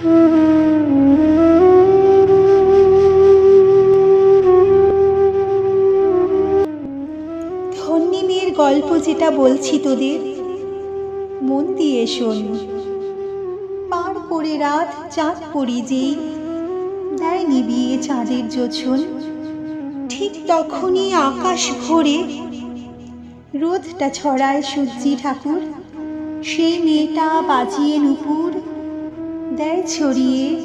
ধন্যী মেয়ের গল্প যেটা বলছি তোদের, মন দিয়ে শোন। পার করে রাত চাঁদ পড়ি যেই দেয় নিবিয়ে চাঁদের যোছন। ঠিক তখনই আকাশ ভরে রোদটা ছড়ায় সূর্যি ঠাকুর। সেই মেয়েটা বাজিয়ে নুপুর দেয় ছড়িয়ে।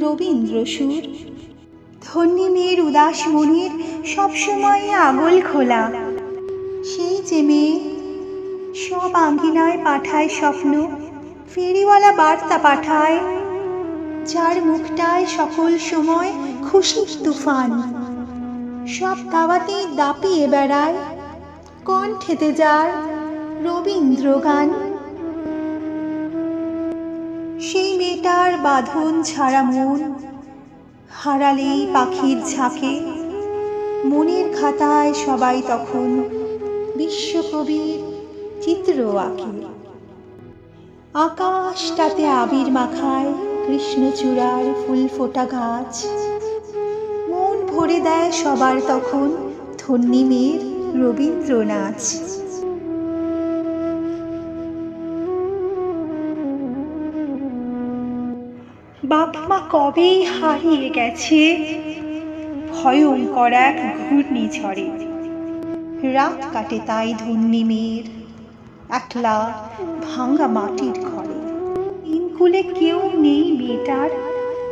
রবীন্দ্র সুর। ধন্যী মেয়ের উদাস মনের সবসময় আগল খোলা। সেই যে মেয়ে, সব আঙ্গিনায় পাঠায় স্বপ্ন, ফেরিওয়ালা বার্তা পাঠায়, যার মুখটায় সকল সময় খুশির তুফান। সব দাওয়াতেই দাপিয়ে বেড়ায় কণ্ঠেতে যার রবীন্দ্র গান। বাঁধন ছাড়া মন হারালেই পাখির ঝাঁকে। মনের খাতায় সবাই তখন বিশ্বকবির চিত্র আঁকে। আকাশটাতে আবির মাখায় কৃষ্ণচূড়ার ফুল ফোটা গাছ। মন ভরে দেয় সবার তখন ধন্যী মেয়ের রবীন্দ্র বাপ মা কবেই হারিয়ে গেছে? ভয়ঙ্কর এক ঘূর্ণিঝড়ে। রাত কাটে তাই ধন্যী মেয়ের। একলা ভাঙা মাটির ঘরে। ইনকুলে কেউ নেই মেয়েটার।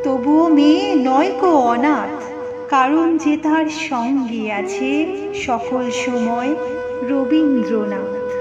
তবুও মেয়ে নয় কো অনাথ। কারণ যে তার সঙ্গে আছে সকল সময় রবীন্দ্রনাথ।